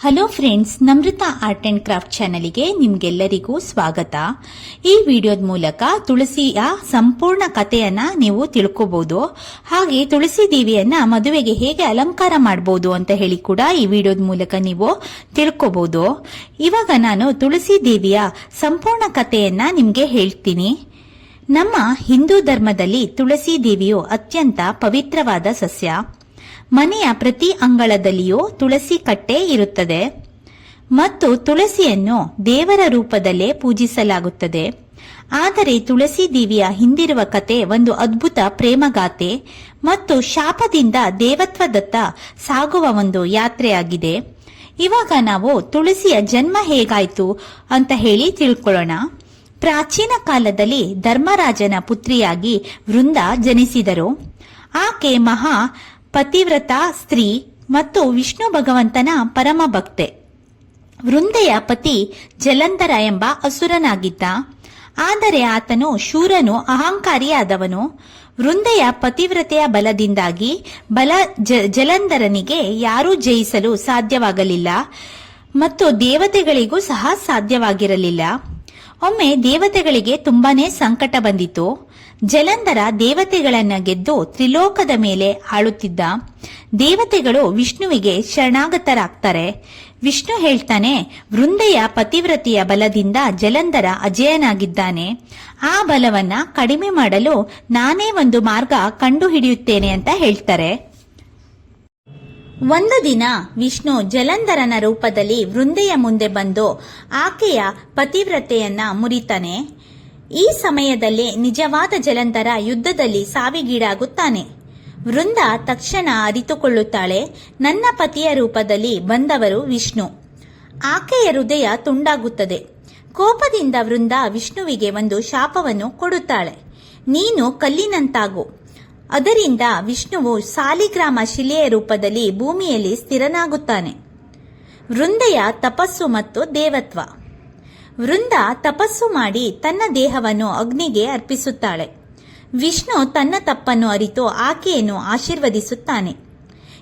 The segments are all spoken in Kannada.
Hello friends Namrutha art and craft ಚಾನಲ್ಗೆ ನಿಮ್ಗೆಲ್ಲರಿಗೂ ಸ್ವಾಗತ. ಈ ವಿಡಿಯೋದ ಮೂಲಕ ತುಳಸಿಯ ಸಂಪೂರ್ಣ ಕಥೆಯನ್ನ ನೀವು ತಿಳ್ಕೋಬಹುದು ಹಾಗೆ ತುಳಸಿ ದೇವಿಯನ್ನ ಮದುವೆಗೆ ಹೇಗೆ ಅಲಂಕಾರ ಮಾಡಬಹುದು ಅಂತ ಹೇಳಿ ಕೂಡ ಈ ವಿಡಿಯೋದ ಮೂಲಕ ನೀವು ತಿಳ್ಕೋಬಹುದು ಇವಾಗ ನಾನು ತುಳಸಿ ದೇವಿಯ ಸಂಪೂರ್ಣ ಕಥೆಯನ್ನ ನಿಮ್ಗೆ ಹೇಳ್ತೀನಿ. ನಮ್ಮ ಹಿಂದೂ ಧರ್ಮದಲ್ಲಿ ತುಳಸಿ ದೇವಿಯು ಅತ್ಯಂತ ಪವಿತ್ರವಾದ ಸಸ್ಯ. ಮನೆಯ ಪ್ರತಿ ಅಂಗಳದಲ್ಲಿಯೂ ತುಳಸಿ ಕಟ್ಟೆ ಇರುತ್ತದೆ. ಮತ್ತು ತುಳಸಿಯನ್ನು ದೇವರ ರೂಪದಲ್ಲೇ ಪೂಜಿಸಲಾಗುತ್ತದೆ. ಆದರೆ ತುಳಸಿ ದೇವಿಯ ಹಿಂದಿರುವ ಕತೆ ಒಂದು ಅದ್ಭುತ ಪ್ರೇಮಗಾಥೆ ಮತ್ತು ಶಾಪದಿಂದ ದೇವತ್ವದತ್ತ ಸಾಗುವ ಒಂದು ಯಾತ್ರೆಯಾಗಿದೆ. ಇವಾಗ ನಾವು ತುಳಸಿಯ ಜನ್ಮ ಹೇಗಾಯ್ತು ಅಂತ ಹೇಳಿ ತಿಳ್ಕೊಳ್ಳೋಣ. ಪ್ರಾಚೀನ ಕಾಲದಲ್ಲಿ ಧರ್ಮರಾಜನ ಪುತ್ರಿಯಾಗಿ ವೃಂದ ಜನಿಸಿದರು. ಆಕೆ ಮಹಾ ಪತಿವ್ರತ ಸ್ತ್ರೀ ಮತ್ತು ವಿಷ್ಣು ಭಗವಂತನ ಪರಮ ಭಕ್ತೆ. ವೃಂದೆಯ ಪತಿ ಜಲಂಧರ ಎಂಬ ಅಸುರನಾಗಿದ್ದ. ಆದರೆ ಆತನು ಶೂರನು, ಅಹಂಕಾರಿಯಾದವನು. ವೃಂದೆಯ ಪತಿವ್ರತೆಯ ಬಲದಿಂದಾಗಿ ಬಲ ಜಲಂಧರನಿಗೆ ಯಾರೂ ಜಯಿಸಲು ಸಾಧ್ಯವಾಗಲಿಲ್ಲ ಮತ್ತು ದೇವತೆಗಳಿಗೂ ಸಹ ಸಾಧ್ಯವಾಗಿರಲಿಲ್ಲ. ಒಮ್ಮೆ ದೇವತೆಗಳಿಗೆ ತುಂಬಾನೇ ಸಂಕಟ ಬಂದಿತು ಜಲಂಧರ ದೇವತೆಗಳನ್ನ ಗೆದ್ದು ತ್ರಿಲೋಕದ ಮೇಲೆ ಆಳುತ್ತಿದ್ದ ದೇವತೆಗಳು ವಿಷ್ಣುವಿಗೆ ಶರಣಾಗತರಾಗ್ತಾರೆ. ವಿಷ್ಣು ಹೇಳ್ತಾನೆ, ವೃಂದೆಯ ಪತಿವ್ರತಿಯ ಬಲದಿಂದ ಜಲಂಧರ ಅಜಯನಾಗಿದ್ದಾನೆ. ಆ ಬಲವನ್ನ ಕಡಿಮೆ ಮಾಡಲು ನಾನೇ ಒಂದು ಮಾರ್ಗ ಕಂಡುಹಿಡಿಯುತ್ತೇನೆ ಅಂತ ಹೇಳ್ತಾರೆ. ಒಂದು ದಿನ ವಿಷ್ಣು ಜಲಂಧರನ ರೂಪದಲ್ಲಿ ವೃಂದೆಯ ಮುಂದೆ ಬಂದು ಆಕೆಯ ಪತಿವ್ರತೆಯನ್ನ ಮುರಿತಾನೆ. ಈ ಸಮಯದಲ್ಲಿ ನಿಜವಾದ ಜಲಂಧರ ಯುದ್ಧದಲ್ಲಿ ಸಾವಿಗೀಡಾಗುತ್ತಾನೆ. ವೃಂದ ತಕ್ಷಣ ಅರಿತುಕೊಳ್ಳುತ್ತಾಳೆ, ನನ್ನ ಪತಿಯ ರೂಪದಲ್ಲಿ ಬಂದವರು ವಿಷ್ಣು. ಆಕೆಯ ಹೃದಯ ತುಂಡಾಗುತ್ತದೆ. ಕೋಪದಿಂದ ವೃಂದ ವಿಷ್ಣುವಿಗೆ ಒಂದು ಶಾಪವನ್ನು ಕೊಡುತ್ತಾಳೆ. ನೀನು ಕಲ್ಲಿನಂತಾಗು. ಅದರಿಂದ ವಿಷ್ಣುವು ಸಾಲಿಗ್ರಾಮ ಶಿಲೆಯ ರೂಪದಲ್ಲಿ ಭೂಮಿಯಲ್ಲಿ ಸ್ಥಿರನಾಗುತ್ತಾನೆ. ವೃಂದೆಯ ತಪಸ್ಸು ಮತ್ತು ದೇವತ್ವ. ವೃಂದ ತಪಸ್ಸು ಮಾಡಿ ತನ್ನ ದೇಹವನ್ನು ಅಗ್ನಿಗೆ ಅರ್ಪಿಸುತ್ತಾಳೆ. ವಿಷ್ಣು ತನ್ನ ತಪ್ಪನ್ನು ಅರಿತು ಆಕೆಯನ್ನು ಆಶೀರ್ವದಿಸುತ್ತಾನೆ.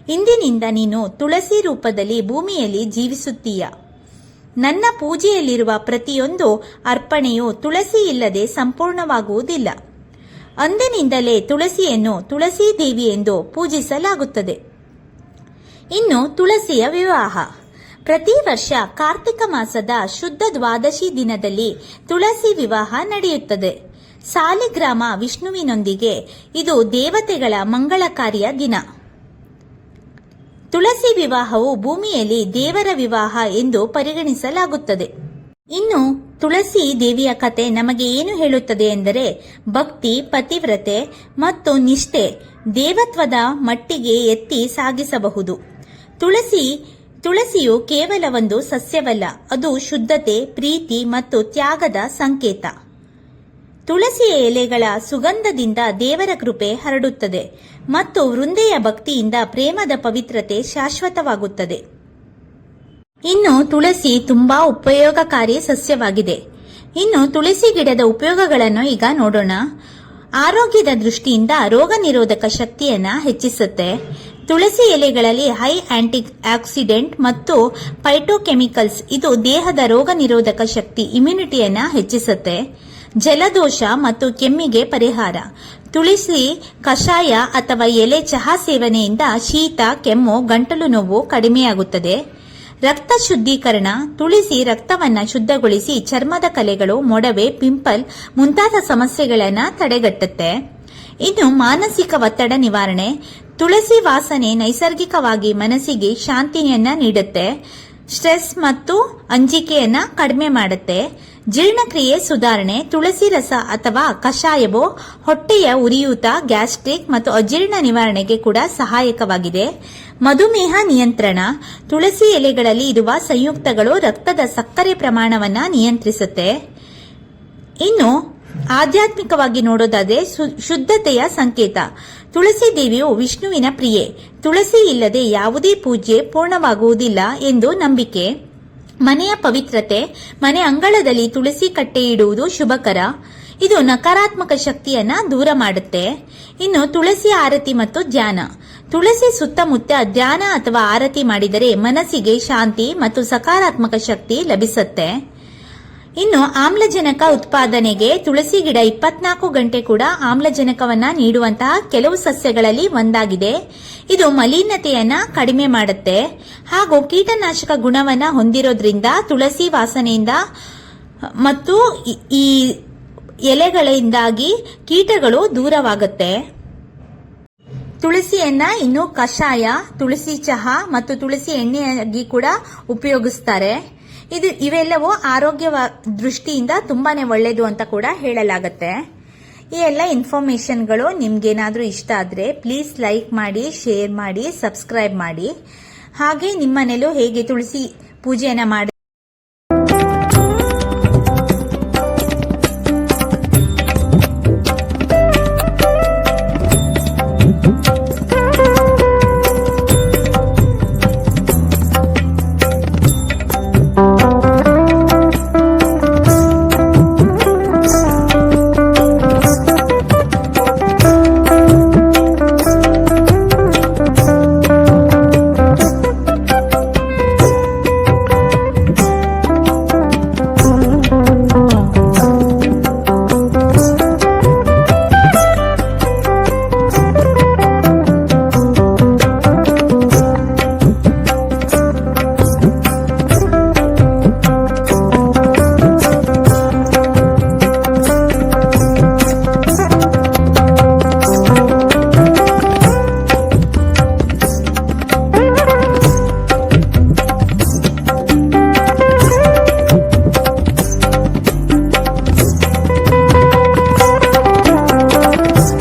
ಇಂದಿನಿಂದ ನೀನು ತುಳಸಿ ರೂಪದಲ್ಲಿ ಭೂಮಿಯಲ್ಲಿ ಜೀವಿಸುತ್ತೀಯ. ನನ್ನ ಪೂಜೆಯಲ್ಲಿರುವ ಪ್ರತಿಯೊಂದು ಅರ್ಪಣೆಯು ತುಳಸಿ ಇಲ್ಲದೆ ಸಂಪೂರ್ಣವಾಗುವುದಿಲ್ಲ. ಅಂದಿನಿಂದಲೇ ತುಳಸಿಯನ್ನು ತುಳಸಿ ದೇವಿ ಎಂದು ಪೂಜಿಸಲಾಗುತ್ತದೆ. ಇನ್ನು ತುಳಸಿಯ ವಿವಾಹ. ಪ್ರತಿ ವರ್ಷ ಕಾರ್ತಿಕ ಮಾಸದ ಶುದ್ಧ ದ್ವಾದಶಿ ದಿನದಲ್ಲಿ ತುಳಸಿ ವಿವಾಹ ನಡೆಯುತ್ತದೆ. ಸಾಲಿಗ್ರಾಮ ವಿಷ್ಣುವಿನೊಂದಿಗೆ ಇದು ದೇವತೆಗಳ ಮಂಗಳಕಾರಿಯ ದಿನ. ತುಳಸಿ ವಿವಾಹವು ಭೂಮಿಯಲ್ಲಿ ದೇವರ ವಿವಾಹ ಎಂದು ಪರಿಗಣಿಸಲಾಗುತ್ತದೆ. ಇನ್ನು ತುಳಸಿ ದೇವಿಯ ಕತೆ ನಮಗೆ ಏನು ಹೇಳುತ್ತದೆ ಎಂದರೆ ಭಕ್ತಿ, ಪತಿವ್ರತೆ ಮತ್ತು ನಿಷ್ಠೆ ದೇವತ್ವದ ಮಟ್ಟಿಗೆ ಎತ್ತಿ ಸಾಗಿಸಬಹುದು. ತುಳಸಿ ತುಳಸಿಯು ಕೇವಲ ಒಂದು ಸಸ್ಯವಲ್ಲ, ಅದು ಶುದ್ಧತೆ, ಪ್ರೀತಿ ಮತ್ತು ತ್ಯಾಗದ ಸಂಕೇತ. ತುಳಸಿಯ ಎಲೆಗಳ ಸುಗಂಧದಿಂದ ದೇವರ ಕೃಪೆ ಹರಡುತ್ತದೆ ಮತ್ತು ವೃಂದೆಯ ಭಕ್ತಿಯಿಂದ ಪ್ರೇಮದ ಪವಿತ್ರತೆ ಶಾಶ್ವತವಾಗುತ್ತದೆ. ಇನ್ನು ತುಳಸಿ ತುಂಬಾ ಉಪಯೋಗಕಾರಿ ಸಸ್ಯವಾಗಿದೆ. ಇನ್ನು ತುಳಸಿ ಗಿಡದ ಉಪಯೋಗಗಳನ್ನು ಈಗ ನೋಡೋಣ. ಆರೋಗ್ಯದ ದೃಷ್ಟಿಯಿಂದ ರೋಗ ನಿರೋಧಕ ಶಕ್ತಿಯನ್ನ ಹೆಚ್ಚಿಸುತ್ತೆ. ತುಳಸಿ ಎಲೆಗಳಲ್ಲಿ ಹೈ ಆಂಟಿ ಆಕ್ಸಿಡೆಂಟ್ ಮತ್ತು ಪೈಟೋಕೆಮಿಕಲ್ಸ್, ಇದು ದೇಹದ ರೋಗ ನಿರೋಧಕ ಶಕ್ತಿ, ಇಮ್ಯುನಿಟಿಯನ್ನು ಹೆಚ್ಚಿಸುತ್ತೆ. ಜಲದೋಷ ಮತ್ತು ಕೆಮ್ಮಿಗೆ ಪರಿಹಾರ. ತುಳಸಿ ಕಷಾಯ ಅಥವಾ ಎಲೆ ಚಹಾ ಸೇವನೆಯಿಂದ ಶೀತ, ಕೆಮ್ಮು, ಗಂಟಲು ನೋವು ಕಡಿಮೆಯಾಗುತ್ತದೆ. ರಕ್ತ ಶುದ್ಧೀಕರಣ. ತುಳಸಿ ರಕ್ತವನ್ನು ಶುದ್ಧಗೊಳಿಸಿ ಚರ್ಮದ ಕಲೆಗಳು, ಮೊಡವೆ, ಪಿಂಪಲ್ ಮುಂತಾದ ಸಮಸ್ಯೆಗಳನ್ನು ತಡೆಗಟ್ಟುತ್ತೆ. ಇನ್ನು ಮಾನಸಿಕ ಒತ್ತಡ ನಿವಾರಣೆ. ತುಳಸಿ ವಾಸನೆ ನೈಸರ್ಗಿಕವಾಗಿ ಮನಸ್ಸಿಗೆ ಶಾಂತಿಯನ್ನ ನೀಡುತ್ತೆ. ಸ್ಟ್ರೆಸ್ ಮತ್ತು ಅಂಜಿಕೆಯನ್ನ ಕಡಿಮೆ ಮಾಡುತ್ತೆ. ಜೀರ್ಣಕ್ರಿಯೆ ಸುಧಾರಣೆ, ತುಳಸಿ ರಸ ಅಥವಾ ಕಷಾಯವು ಹೊಟ್ಟೆಯ ಉರಿಯೂತ, ಗ್ಯಾಸ್ಟ್ರಿಕ್ ಮತ್ತು ಅಜೀರ್ಣ ನಿವಾರಣೆಗೆ ಕೂಡ ಸಹಾಯಕವಾಗಿದೆ. ಮಧುಮೇಹ ನಿಯಂತ್ರಣ, ತುಳಸಿ ಎಲೆಗಳಲ್ಲಿ ಇರುವ ಸಂಯುಕ್ತಗಳು ರಕ್ತದ ಸಕ್ಕರೆ ಪ್ರಮಾಣವನ್ನ ನಿಯಂತ್ರಿಸುತ್ತೆ. ಇನ್ನು, ಆಧ್ಯಾತ್ಮಿಕವಾಗಿ ನೋಡೋದಾದ್ರೆ ಶುದ್ಧತೆಯ ಸಂಕೇತ. ತುಳಸಿ ದೇವಿಯು ವಿಷ್ಣುವಿನ ಪ್ರಿಯೆ. ತುಳಸಿ ಇಲ್ಲದೆ ಯಾವುದೇ ಪೂಜೆ ಪೂರ್ಣವಾಗುವುದಿಲ್ಲ ಎಂದು ನಂಬಿಕೆ. ಮನೆಯ ಪವಿತ್ರತೆ. ಮನೆ ಅಂಗಳದಲ್ಲಿ ತುಳಸಿ ಕಟ್ಟೆ ಇಡುವುದು ಶುಭಕರ. ಇದು ನಕಾರಾತ್ಮಕ ಶಕ್ತಿಯನ್ನ ದೂರ ಮಾಡುತ್ತೆ. ಇನ್ನು ತುಳಸಿ ಆರತಿ ಮತ್ತು ಧ್ಯಾನ. ತುಳಸಿ ಸುತ್ತಮುತ್ತ ಧ್ಯಾನ ಅಥವಾ ಆರತಿ ಮಾಡಿದರೆ ಮನಸ್ಸಿಗೆ ಶಾಂತಿ ಮತ್ತು ಸಕಾರಾತ್ಮಕ ಶಕ್ತಿ ಲಭಿಸುತ್ತೆ. ಇನ್ನು ಆಮ್ಲಜನಕ ಉತ್ಪಾದನೆಗೆ ತುಳಸಿ ಗಿಡ ಇಪ್ಪತ್ನಾಲ್ಕು ಗಂಟೆ ಕೂಡ ಆಮ್ಲಜನಕವನ್ನ ನೀಡುವಂತಹ ಕೆಲವು ಸಸ್ಯಗಳಲ್ಲಿ ಒಂದಾಗಿದೆ. ಇದು ಮಲಿನತೆಯನ್ನ ಕಡಿಮೆ ಮಾಡುತ್ತೆ. ಹಾಗೂ ಕೀಟನಾಶಕ ಗುಣವನ್ನ ಹೊಂದಿರೋದ್ರಿಂದ ತುಳಸಿ ವಾಸನೆಯಿಂದ ಮತ್ತು ಈ- ಎಲೆಗಳಿಂದಾಗಿ ಕೀಟಗಳು ದೂರವಾಗುತ್ತೆ. ತುಳಸಿಯನ್ನ ಇನ್ನು ಕಷಾಯ, ತುಳಸಿ ಚಹಾ ಮತ್ತು ತುಳಸಿ ಎಣ್ಣೆಯಾಗಿ ಕೂಡ ಉಪಯೋಗಿಸ್ತಾರೆ. ಇದು ಇವೆಲ್ಲವೂ ಆರೋಗ್ಯ ದೃಷ್ಟಿಯಿಂದ ತುಂಬಾನೇ ಒಳ್ಳೆಯದು ಅಂತ ಕೂಡ ಹೇಳಲಾಗುತ್ತೆ. ಈ ಎಲ್ಲ ಇನ್ಫಾರ್ಮೇಶನ್ಗಳು ನಿಮ್ಗೇನಾದರೂ ಇಷ್ಟ ಆದರೆ ಪ್ಲೀಸ್ ಲೈಕ್ ಮಾಡಿ, ಶೇರ್ ಮಾಡಿ, ಸಬ್ಸ್ಕ್ರೈಬ್ ಮಾಡಿ. ಹಾಗೆ ನಿಮ್ಮನೇಲೂ ಹೇಗೆ ತುಳಸಿ ಪೂಜೆಯನ್ನು ಮಾಡಿ